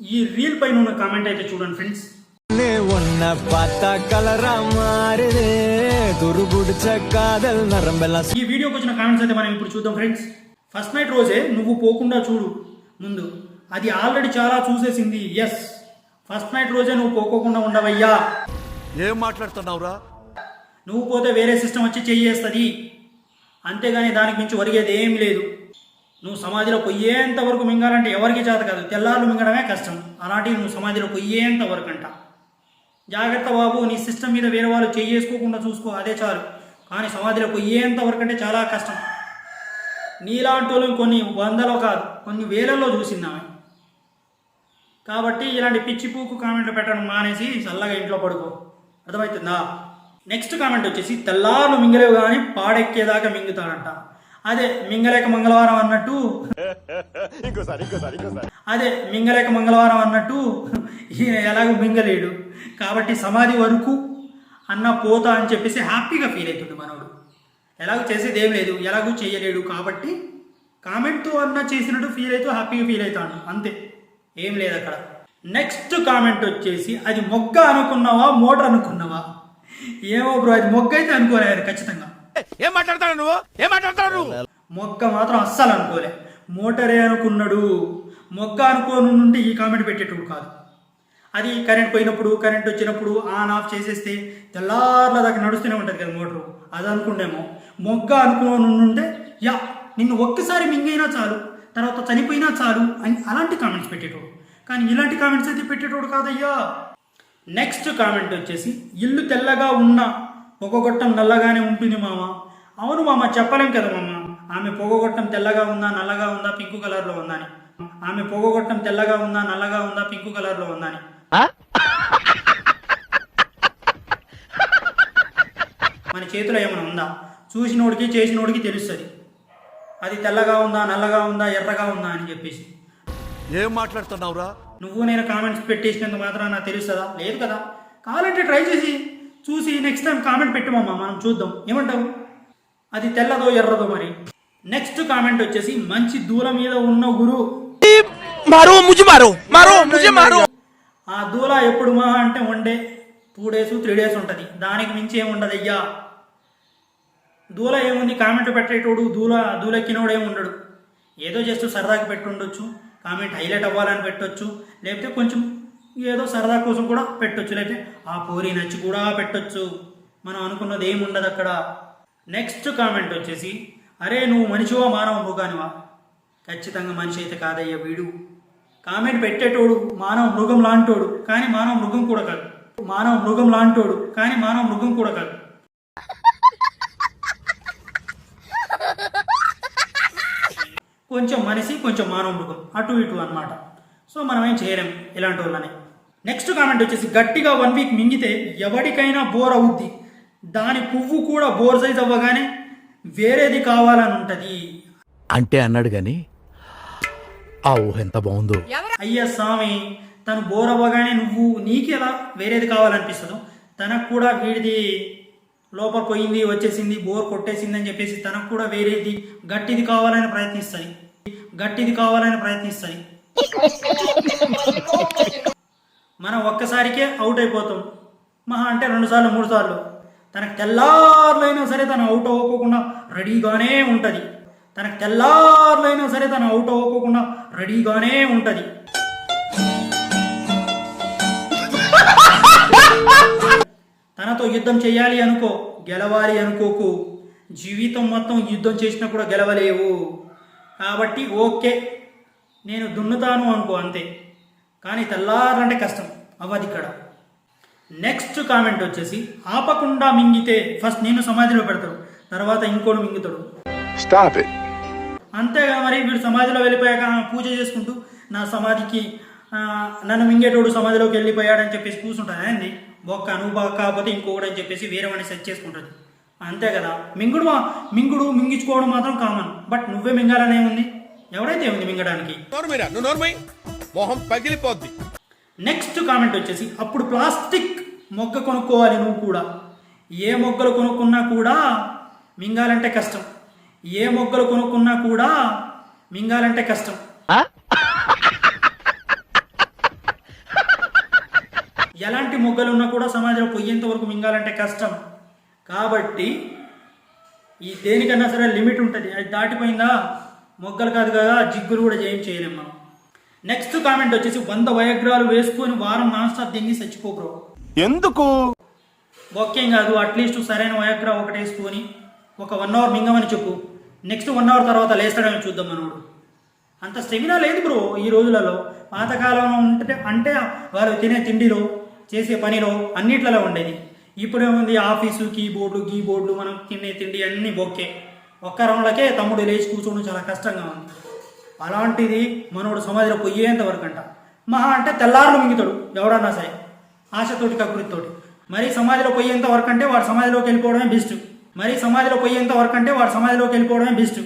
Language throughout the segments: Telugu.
ఈ రీల్ పైన ఉన్న కామెంట్ అయితే చూడండి ఫ్రెండ్స్ ఉన్న పాత కలరా మారిదే ఈ వీడియోకి వచ్చిన కామెంట్స్ అయితే మనం ఇప్పుడు చూద్దాం ఫ్రెండ్స్ ఫస్ట్ నైట్ రోజే నువ్వు పోకుండా చూడు. ముందు అది ఆల్రెడీ చాలా చూసేసింది. ఎస్ ఫస్ట్ నైట్ రోజే నువ్వు పోకోకుండా ఉండవయ్యా. ఏం మాట్లాడుతున్నావురా? నువ్వు పోతే వేరే సిస్టమ్ వచ్చి చేయేస్తుంది అంతేగాని దానికి మించి వరిగేది ఏం లేదు. నువ్వు సమాధిలో పొయ్యేంత వరకు మింగాలంటే ఎవరికి చేత కాదు. తెల్లార్లు మింగడమే కష్టం. అలాంటివి నువ్వు సమాధిలో పొయ్యేంత వరకు అంట. జాగ్రత్త బాబు నీ సిస్టమ్ మీద వేరే వాళ్ళు చేసుకోకుండా చూసుకో అదే చాలు. కానీ సమాధిలో పొయ్యేంత వరకు అంటే చాలా కష్టం. నీలాంటి వాళ్ళు కొన్ని వందలో కాదు కొన్ని వేలల్లో చూసిందామె కాబట్టి ఇలాంటి పిచ్చి పూకు కామెంట్లు పెట్టడం మానేసి చల్లగా ఇంట్లో పడుకో. అర్థమవుతుందా? నెక్స్ట్ కామెంట్ వచ్చేసి తెల్లార్లు మింగలేవు కానీ పాడెక్కేదాకా మింగుతాడంట. అదే మింగలేక మంగళవారం అన్నట్టు. అదే మింగలేక మంగళవారం అన్నట్టు ఈయన ఎలాగో మింగలేడు. కాబట్టి సమాధి వరకు అన్న పోతా అని చెప్పేసి హ్యాపీగా ఫీల్ అవుతుంది మనోడు. ఎలాగో చేసేది ఏం లేదు ఎలాగూ చేయలేడు కాబట్టి కామెంట్తో అన్న చేసినట్టు ఫీల్ అవుతూ హ్యాపీగా ఫీల్ అవుతాడు. అంతే. ఏం లేదు అక్కడ. నెక్స్ట్ కామెంట్ వచ్చేసి అది మొగ్గ అనుకున్నావా మోటార్ అనుకున్నావా? ఏమో బ్రో అది మొగ్గ అయితే అనుకోలేదు ఖచ్చితంగా. ఏం మాట్లాడతాడు నువ్వు? ఏం మాట్లాడతాడు నువ్వు? మొగ్గ మాత్రం అస్సలు అనుకోలే. మోటరే అనుకున్నాడు. మొగ్గ అనుకోను నుండి ఈ కామెంట్ పెట్టేటప్పుడు కాదు. అది కరెంట్ పోయినప్పుడు కరెంట్ వచ్చినప్పుడు ఆన్ ఆఫ్ చేసేస్తే తెల్లార్ల దాకా నడుస్తూనే ఉంటుంది కదా మోటరు అది అనుకుండేమో. మొగ్గ అనుకోను యా నిన్ను ఒక్కసారి మింగైనా చాలు తర్వాత చనిపోయినా చాలు అని అలాంటి కామెంట్స్ పెట్టేటోడు. కానీ ఇలాంటి కామెంట్స్ అయితే పెట్టేటోడు కాదయ్యా. నెక్స్ట్ కామెంట్ వచ్చేసి ఇల్లు తెల్లగా ఉన్న పొగగొట్టం నల్లగానే ఉంటుంది మామ. అవును మామ చెప్పలేం కదా మామ. ఆమె పొగగొట్టం తెల్లగా ఉందా నల్లగా ఉందా పింక్ కలర్లో ఉందా అని. ఆమె పొగగొట్టం తెల్లగా ఉందా నల్లగా ఉందా పింక్ కలర్లో ఉందా అని. మన చేతిలో ఏమైనా ఉందా? చూసినోడికి చేసినోడికి తెలుస్తుంది. అది తెల్లగా ఉందా నల్లగా ఉందా ఎర్రగా ఉందా అని చెప్పేసి. ఏం మాట్లాడుతున్నావురా? నువ్వు నేను కామెంట్స్ పెట్టేసినందుకు మాత్రం నాకు తెలుస్తుందా? లేదు కదా. కావాలంటే ట్రై చేసి చూసి నెక్స్ట్ టైం కామెంట్ పెట్టమమ్మా మనం చూద్దాం. ఏమంటావు? అది తెల్లదో ఎర్రదో మరి. నెక్స్ట్ కామెంట్ వచ్చేసి మంచి దూల మీద ఉన్న గురు. మారో ముజి మారో మారో ముజే మారో. ఆ దూల ఎప్పుడు మా అంటే one day two days three days ఉంటుంది. దానికి మించి ఏముండదు అయ్యా దూల ఏముంది? కామెంట్ పెట్టేటోడు దూల దూలెక్కినోడు ఏమి ఉండడు. ఏదో జస్ట్ సరదాకి పెట్టుండొచ్చు కామెంట్ హైలైట్ అవ్వాలని పెట్టొచ్చు లేకపోతే కొంచెం ఏదో సరదా కోసం కూడా పెట్టొచ్చు. లేకపోతే ఆ పోరి నచ్చి కూడా పెట్టొచ్చు. మనం అనుకున్నది ఏముండదు అక్కడ. నెక్స్ట్ కామెంట్ వచ్చేసి అరే నువ్వు మనిషివా మానవ మృగానివా? ఖచ్చితంగా మనిషి అయితే కాదయ్యా వీడు. కామెంట్ పెట్టేటోడు మానవ మృగం లాంటోడు కానీ మానవ మృగం కూడా కాదు. మానవ మృగం లాంటోడు కానీ మానవ మృగం కూడా కాదు. కొంచెం మనిషి కొంచెం మానవ మృగం. అటు ఇటు అనమాట సో మనం ఏం చేయలేం ఇలాంటి వాళ్ళని. నెక్స్ట్ కామెంట్ వచ్చేసి గట్టిగా వన్ వీక్ మింగితే ఎవరికైనా బోర్ అవుద్ది. దాని పువ్వు కూడా బోర్ సైజ్ అవ్వగానే వేరేది కావాలని ఉంటుంది. అంటే అన్నాడు గాని ఆ ఊహ ఎంత బాగుందో. అయ్యా స్వామి తను బోర్ అవ్వగానే నువ్వు నీకు ఎలా వేరేది కావాలనిపిస్తుందో తనకు కూడా వీడిది లోపల పోయింది వచ్చేసింది బోర్ కొట్టేసింది అని చెప్పేసి తనకు కూడా వేరేది గట్టిది కావాలని ప్రయత్నిస్తుంది గట్టిది కావాలని ప్రయత్నిస్తుంది మనం ఒక్కసారికే అవుట్ అయిపోతాం. మహా అంటే రెండు సార్లు మూడు సార్లు. తనకు తెల్లార్లైనా సరే తను అవుట్ అవ్వకోకుండా రెడీగానే ఉంటుంది. తనకు తెల్లారులైనా సరే తను అవుట్ అవ్వకోకుండా రెడీగానే ఉంటుంది. తనతో యుద్ధం చేయాలి అనుకో గెలవాలి అనుకోకు. జీవితం మొత్తం యుద్ధం చేసినా కూడా గెలవలేవు. కాబట్టి ఓకే నేను దున్నుతాను అనుకో అంతే. కానీ తెల్లారంటే కష్టం. అవ్వదు ఇక్కడ నెక్స్ట్ కామెంట్ వచ్చేసి ఆపకుండా మింగితే ఫస్ట్ నేను సమాధిలో పెడతాడు తర్వాత ఇంకోడు మింగుతాడు. అంతేగా మరి వీడు సమాధిలో వెళ్ళిపోయాక పూజ చేసుకుంటూ నా సమాధికి నన్ను మింగేటోడు సమాధిలోకి వెళ్ళిపోయాడని చెప్పేసి కూర్చుంటుంది ఏంది? బొక్క నువ్వు బాగా కాకపోతే ఇంకొకటి అని చెప్పేసి వేరే వాడిని సెట్ చేసుకుంటుంది. అంతే కదా? మింగుడు మా- మింగుడు మింగించుకోవడం మాత్రం కామన్ బట్ నువ్వే మింగాలని ఏముంది ఎవడైతే ఉంది మింగడానికి? నోర్మైరా నువ్వు నోర్మై మొహం పగిలిపోద్ది. నెక్స్ట్ కామెంట్ వచ్చేసి అప్పుడు ప్లాస్టిక్ మొగ్గ కొనుక్కోవాలి నువ్వు కూడా. ఏ మొగ్గలు కొనుక్కున్నా కూడా మింగాలంటే కష్టం. ఏ మొగ్గలు కొనుక్కున్నా కూడా మింగాలంటే కష్టం. ఎలాంటి మొగ్గలు ఉన్నా కూడా సమాజంలో పొయ్యేంత వరకు మింగాలంటే కష్టం. కాబట్టి ఈ దేనికన్నా సరే లిమిట్ ఉంటుంది. అది దాటిపోయిందా? మొగ్గలు కాదు కదా జిగ్గులు కూడా చేయలేం మనం. నెక్స్ట్ కామెంట్ వచ్చేసి వంద వయగ్రాలు వేసుకొని వారం నాన్ స్టాప్ తింగి చచ్చిపో బ్రో ఎందుకు? ఓకేం కాదు అట్లీస్ట్ సరైన వయగ్రా ఒకటి వేసుకొని ఒక వన్ అవర్ మింగమని చెప్పు. నెక్స్ట్ వన్ అవర్ తర్వాత లేస్తాడని చూద్దాం మనోడు. అంత స్టెమినా లేదు బ్రో ఈ రోజులలో. పాతకాలంలో ఉంటే అంటే వాళ్ళు తినే తిండిలో చేసే పనిలో అన్నిట్లలో ఉండేది. ఇప్పుడేముంది ఆఫీసు కీబోర్డు కీబోర్డులు మనం తినే తిండి అన్నీ బొక్కే. ఒక్క రౌండ్లకే తమ్ముడు లేచి కూర్చోవడం చాలా కష్టంగా ఉంది. అలాంటిది మనోడు సమాధిలో పొయ్యేంత వరకు అంట మహా అంటే తెల్లారులు మింగుతాడు ఎవడన్నా సరే. ఆశతోటి కకృతితోటి. మరి సమాధిలో పోయేంత వరకు అంటే వాడు సమాధిలోకి వెళ్ళిపోవడమే బెస్ట్. మరి సమాధిలో పోయేంత వరకు అంటే వాడు సమాధిలోకి వెళ్ళిపోవడమే బెస్ట్.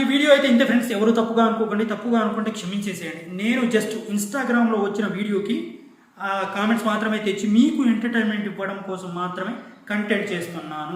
ఈ వీడియో అయితే ఇంతే ఫ్రెండ్స్. ఎవరు తప్పుగా అనుకోకండి తప్పుగా అనుకుంటే క్షమించేసేయండి. నేను జస్ట్ ఇన్స్టాగ్రామ్లో వచ్చిన వీడియోకి కామెంట్స్ మాత్రమే తెచ్చి మీకు ఎంటర్టైన్మెంట్ ఇవ్వడం కోసం మాత్రమే కంటెంట్ చేస్తున్నాను.